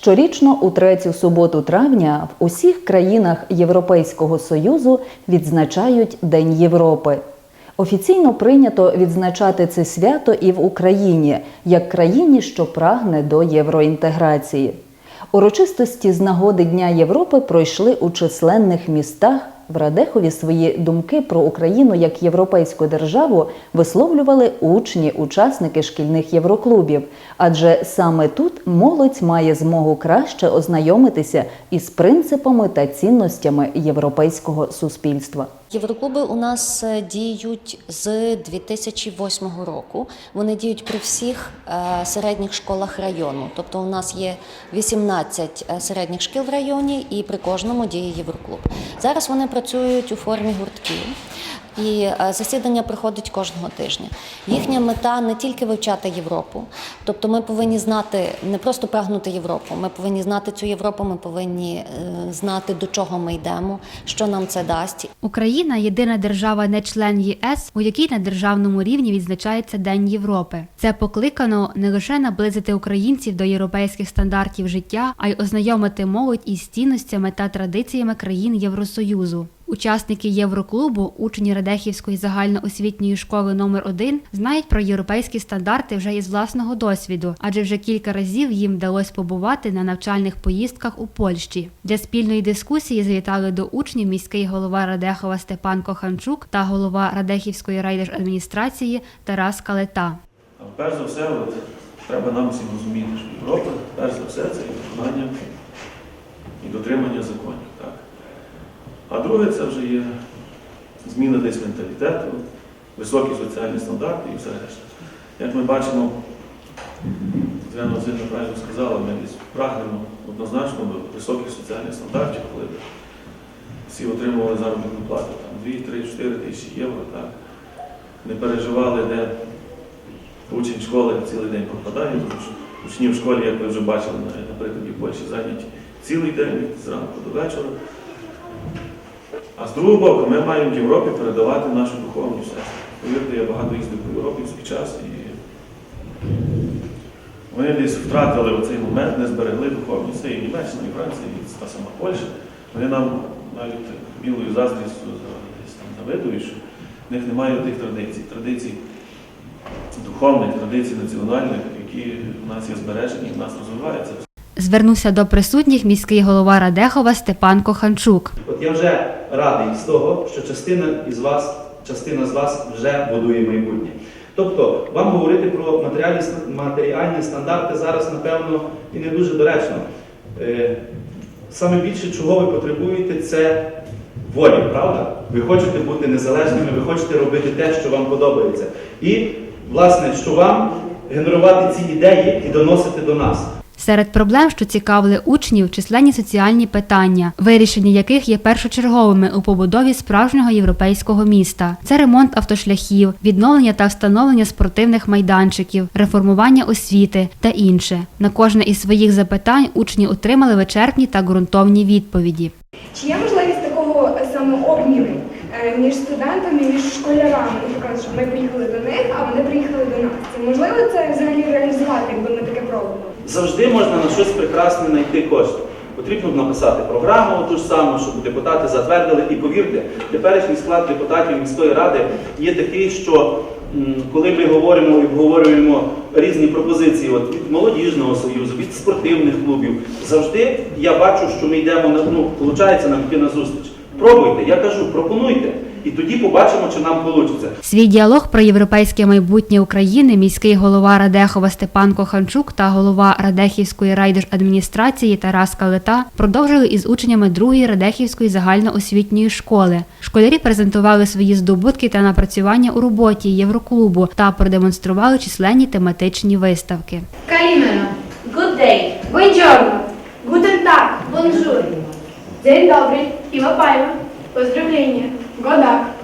Щорічно у третю суботу травня в усіх країнах Європейського Союзу відзначають День Європи. Офіційно прийнято відзначати це свято і в Україні, як країні, що прагне до євроінтеграції. Урочистості з нагоди Дня Європи пройшли у численних містах. В Радехові свої думки про Україну як європейську державу висловлювали учні, учасники шкільних євроклубів, адже саме тут молодь має змогу краще ознайомитися із принципами та цінностями європейського суспільства. Євроклуби у нас е, діють з 2008 року. Вони діють при всіх е, середніх школах району. Тобто у нас є 18 е, середніх шкіл в районі, і при кожному діє Євроклуб. Зараз вони працюють у формі гуртків. І е, засідання проходить кожного тижня. Їхня мета не тільки вивчати Європу, тобто ми повинні знати не просто прагнути Європу. Ми повинні знати цю Європу. Ми повинні е, знати до чого ми йдемо, що нам це дасть. Україна єдина держава, не член ЄС, у якій на державному рівні відзначається День Європи. Це покликано не лише наблизити українців до європейських стандартів життя, а й ознайомити молодь із цінностями та традиціями країн Євросоюзу. Учасники Євроклубу, учні Радехівської загальноосвітньої школи номер 1 знають про європейські стандарти вже із власного досвіду, адже вже кілька разів їм вдалося побувати на навчальних поїздках у Польщі. Для спільної дискусії завітали до учнів міський голова Радехова Степан Коханчук та голова Радехівської райдержадміністрації Тарас Калета. Перш за все, от, треба нам всім розуміти, що Європа, перш за все, це виконання і дотримання законів. А друге, це вже є зміна десь менталітету, високі соціальні стандарти і все решта. Як ми бачимо, Тетяна Васильівна правильно сказала, ми десь прагнемо однозначно до високих соціальних стандартів, коли всі отримували заробітну плату там, 2, 3, 4 тисячі євро. Так? Не переживали, де Учень школи цілий день пропадає, тому що учні в школі, як ви вже бачили на, на прикладі Польщі, зайняті цілий день зранку до вечора. А з другого боку, ми маємо в Європі передавати нашу духовність. Повірте, я багато їздив по Європі в свій час і вони десь втратили оцей момент, не зберегли духовність. Це і Німеччина, і Франція, і та сама Польща. Вони нам навіть білою заздрістю завидують, що в них немає тих традицій. Традицій духовних традицій національних, які в нас є збережені і в нас розвиваються. Звернувся до присутніх міський голова Радехова Степан Коханчук. Я вже радий з того, що частина із вас, частина з вас вже будує майбутнє. Тобто, вам говорити про матеріальні, матеріальні стандарти зараз, напевно, і не дуже доречно. Е, Саме більше, чого ви потребуєте, це волі, правда? Ви хочете бути незалежними, ви хочете робити те, що вам подобається. І, власне, що вам генерувати ці ідеї і доносити до нас. Серед проблем, що цікавили учнів, численні соціальні питання, вирішення яких є першочерговими у побудові справжнього європейського міста. Це ремонт автошляхів, відновлення та встановлення спортивних майданчиків, реформування освіти та інше. На кожне із своїх запитань учні отримали вичерпні та ґрунтовні відповіді. Чи є можливість такого е, саме обміну е, між студентами, між школярами? Наприклад, щоб ми приїхали до них, а вони приїхали до нас. Можливо це взагалі реалізувати, якби ми таке пробували? Завжди можна на щось прекрасне знайти кошти. Потрібно написати програму ту ж саму, щоб депутати затвердили. І повірте, теперішній склад депутатів міської ради є такий, що коли ми говоримо і обговорюємо різні пропозиції от, від молодіжного союзу, від спортивних клубів, завжди я бачу, що ми йдемо на ну, виходить нам йти на зустріч. Пробуйте, я кажу, пропонуйте, і тоді побачимо, чи нам вийде. Свій діалог про європейське майбутнє України міський голова Радехова Степан Коханчук та голова Радехівської райдержадміністрації Тарас Калета продовжили із учнями другої Радехівської загальноосвітньої школи. Школярі презентували свої здобутки та напрацювання у роботі Євроклубу та продемонстрували численні тематичні виставки. Day. Buongiorno. Guten Tag. Bonjour. День добрий. Пайва. Поздравлення. Godard.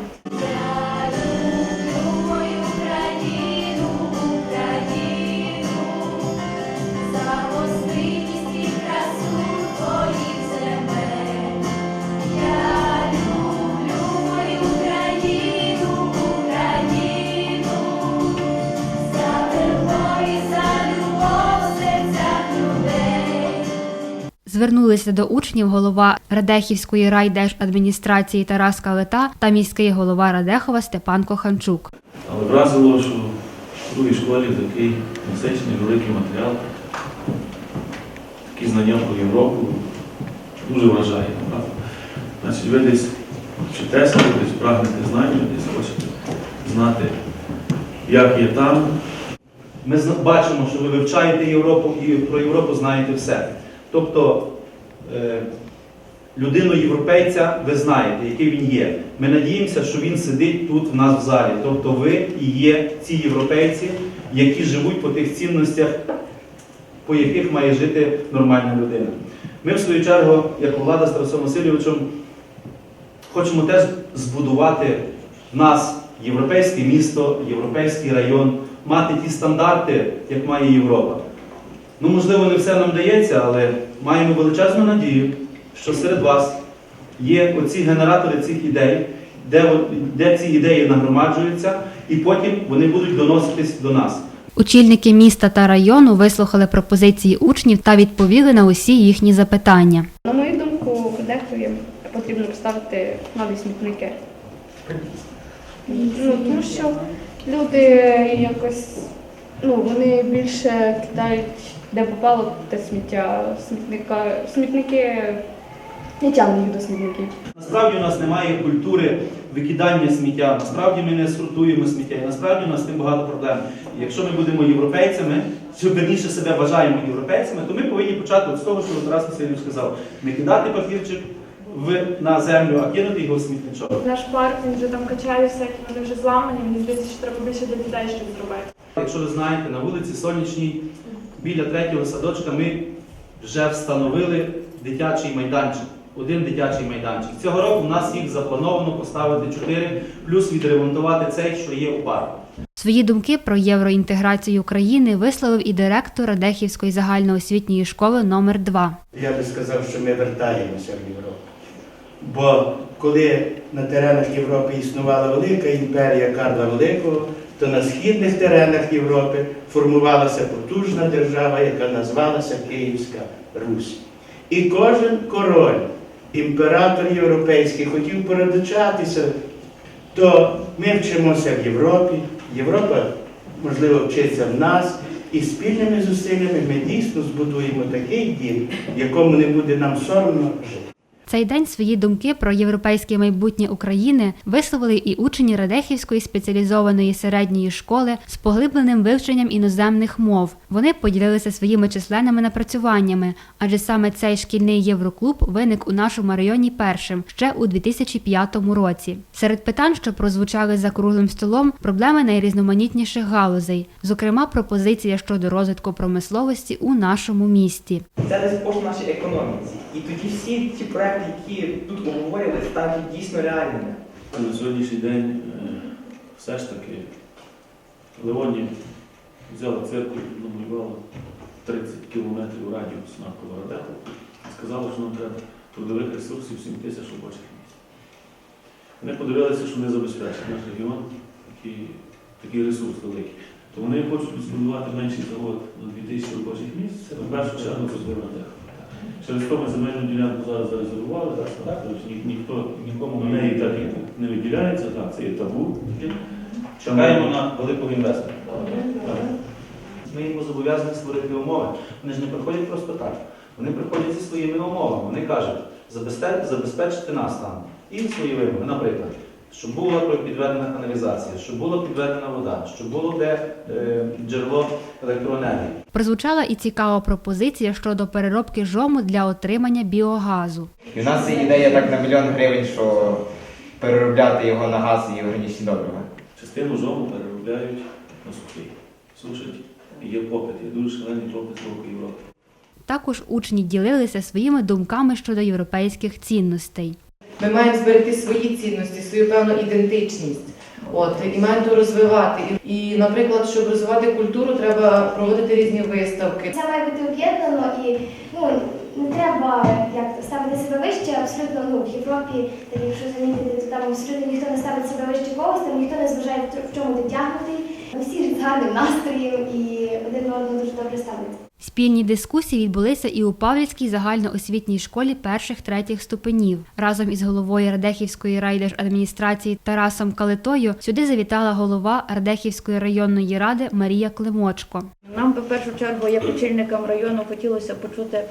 Звернулися до учнів голова Радехівської райдержадміністрації Тарас Калита та міський голова Радехова Степан Коханчук. Але вразило, що в другій школі такий насичений великий матеріал, такі знання про Європу дуже вражає. правда. Значить, ви десь вчитеся, десь прагнете знання, десь хочете знати, як є там, Ми бачимо, що ви вивчаєте Європу і про Європу знаєте все. Тобто е, людину європейця ви знаєте, який він є. Ми надіємося, що він сидить тут в нас в залі. Тобто ви і є ці європейці, які живуть по тих цінностях, по яких має жити нормальна людина. Ми, в свою чергу, як влада з Тарасом Васильовичем, хочемо теж збудувати в нас європейське місто, європейський район, мати ті стандарти, як має Європа. Ну, можливо, не все нам дається, але маємо величезну надію, що серед вас є оці генератори цих ідей, де, де ці ідеї нагромаджуються, і потім вони будуть доноситись до нас. Очільники міста та району вислухали пропозиції учнів та відповіли на усі їхні запитання. На мою думку, Дехові потрібно поставити нові смітники. Ну, тому що люди якось ну, вони більше кидають, де попало те сміття. Смітника, смітники не тягнуть їх до смітників. Насправді у нас немає культури викидання сміття, насправді ми не сортуємо сміття, і насправді у нас з тим багато проблем. І якщо ми будемо європейцями, чи верніше себе вважаємо європейцями, то ми повинні почати з того, що Тарас Васильович сказав, не кидати папірчик в, на землю, а кинути його в смітничок. Наш парк він вже там качає всякі, вони вже зламані. Мені здається, що треба більше для дітей щось зробити. Якщо ви знаєте, на вулиці Сонячній, біля третього садочка, ми вже встановили дитячий майданчик. Один дитячий майданчик. Цього року в нас їх заплановано поставити чотири, плюс відремонтувати цей, що є у парку. Свої думки про євроінтеграцію України висловив і директор Радехівської загальноосвітньої школи номер 2 Я би сказав, що ми вертаємося в Європу. Бо коли на теренах Європи існувала велика імперія Карла Великого, то на східних теренах Європи формувалася потужна держава, яка назвалася Київська Русь. І кожен король, імператор європейський, хотів порядочатися, то ми вчимося в Європі, Європа, можливо, вчиться в нас, і спільними зусиллями ми дійсно збудуємо такий дім, в якому не буде нам соромно жити. Цей день свої думки про європейське майбутнє України висловили і учні Радехівської спеціалізованої середньої школи з поглибленим вивченням іноземних мов. Вони поділилися своїми численними напрацюваннями, адже саме цей шкільний євроклуб виник у нашому районі першим ще у 2005 році. Серед питань, що прозвучали за круглим столом, проблеми найрізноманітніших галузей, зокрема пропозиція щодо розвитку промисловості у нашому місті. Це кошт нашій економіці. І тоді всі ті проекти, які тут обговорювали, стануть дійсно реальними. На сьогоднішній день е, все ж таки Леоні взяла церкву і намалювала 30 кілометрів радіус навколо Радеху і сказала, що нам треба трудових ресурсів 7 тисяч робочих місць. Вони подивилися, що не забезпечить наш регіон такий, такий ресурс великий. То вони хочуть збудувати менший завод на 2000 робочих місць, це в першу чергу це злив Радеху. Через то ми земельну ділянку зараз зарезервували, так, так, тобто ні, ніхто нікому на неї так не виділяється, так, це є табу. Чекаємо на великого інвестора. Так. Ми їм зобов'язані створити умови. Вони ж не приходять просто так. Вони приходять зі своїми умовами. Вони кажуть, забезпечте нас там. І свої вимоги. Наприклад, щоб була підведена каналізація, щоб була підведена вода, щоб було де е, джерело електроенергії. Прозвучала і цікава пропозиція щодо переробки жому для отримання біогазу. І в нас є ідея так на мільйон гривень, що переробляти його на газ і органічні добрива. Частину жому переробляють на сухий. Сушать. І є попит, є дуже шалений попит з Європи. Також учні ділилися своїми думками щодо європейських цінностей. Ми маємо зберегти свої цінності, свою певну ідентичність. От і маємо то розвивати. І, наприклад, щоб розвивати культуру, треба проводити різні виставки. Це має бути об'єднано і ну не треба як ставити себе вище. Абсолютно ну в Європі, так якщо замітити, то там абсолютно ніхто не ставить себе вище когось, там ніхто не зважає в чому ти тягнутий. Всі з гарним настроєм і один до одного дуже добре ставляться. Спільні дискусії відбулися і у Павлівській загальноосвітній школі перших-третіх ступенів. Разом із головою Радехівської райдержадміністрації Тарасом Калитою сюди завітала голова Радехівської районної ради Марія Климочко. Нам, в першу чергу, як очільникам району, хотілося почути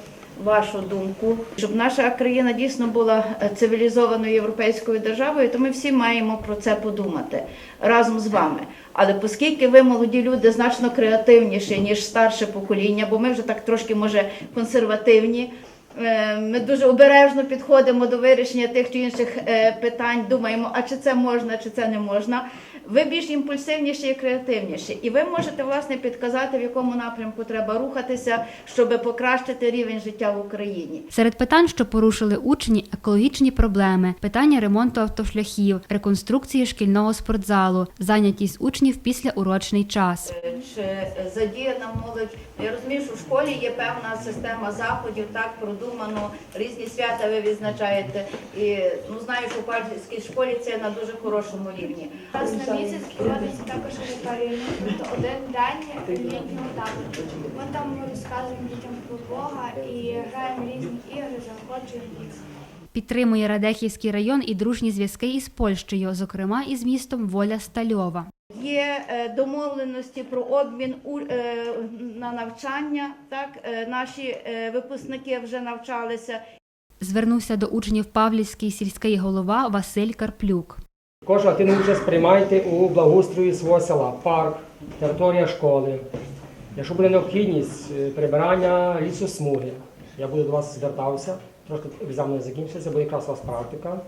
вашу думку, щоб наша країна дійсно була е, цивілізованою європейською державою, то ми всі маємо про це подумати разом з вами. Але оскільки ви молоді люди значно креативніші ніж старше покоління, бо ми вже так трошки може консервативні. е, Ми дуже обережно підходимо до вирішення тих чи інших е, питань. Думаємо, а чи це можна, чи це не можна. Ви більш імпульсивніші і креативніші, і ви можете власне підказати, в якому напрямку треба рухатися, щоб покращити рівень життя в Україні. Серед питань, що порушили учні, екологічні проблеми, питання ремонту автошляхів, реконструкції шкільного спортзалу, зайнятість учнів після урочний час. Чи задіяна молодь? Я розумію, що в школі є певна система заходів, так продумано, різні свята ви відзначаєте. І ну знаю, що в пальській школі це на дуже хорошому рівні. Місяць проводиться також аудиторія, тобто один день літнього табору. Ми там розказуємо дітям про Бога і граємо різні ігри, заохочуємо їх. Підтримує Радехівський район і дружні зв'язки із Польщею, зокрема із містом Воля Стальова. Є е, домовленості про обмін е, на навчання. Так Е, наші випускники вже навчалися. Звернувся до учнів Павлівський сільський голова Василь Карплюк. Також активну участь приймайте у благоустрої свого села, парк, територія школи. Якщо буде необхідність е, прибирання лісосмуги, я буду до вас звертався. Трошки екзамен закінчиться, буде якраз у вас практика.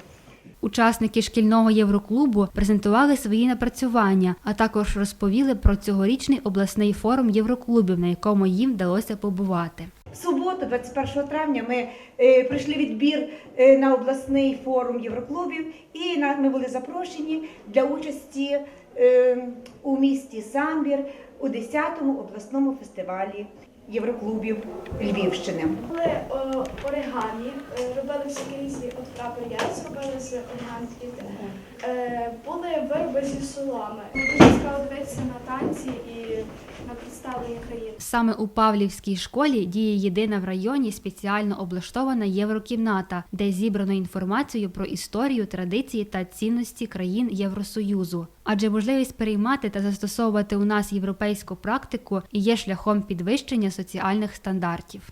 Учасники шкільного євроклубу презентували свої напрацювання, а також розповіли про цьогорічний обласний форум євроклубів, на якому їм вдалося побувати. Суботу, 21 травня, ми е, пройшли відбір е, на обласний форум Євроклубів, і ми були запрошені для участі е, у місті Самбір у 10-му обласному фестивалі Євроклубів Львівщини. Були о, оригамі, робили всякі різні от прапор'я, зробили з оригамі. Були вироби зі соломи. Дуже цікаво дивитися на танці і на представлення країни. Саме у Павлівській школі діє єдина в районі спеціально облаштована єврокімната, де зібрано інформацію про історію, традиції та цінності країн Євросоюзу. Адже можливість переймати та застосовувати у нас європейську практику є шляхом підвищення соціальних стандартів.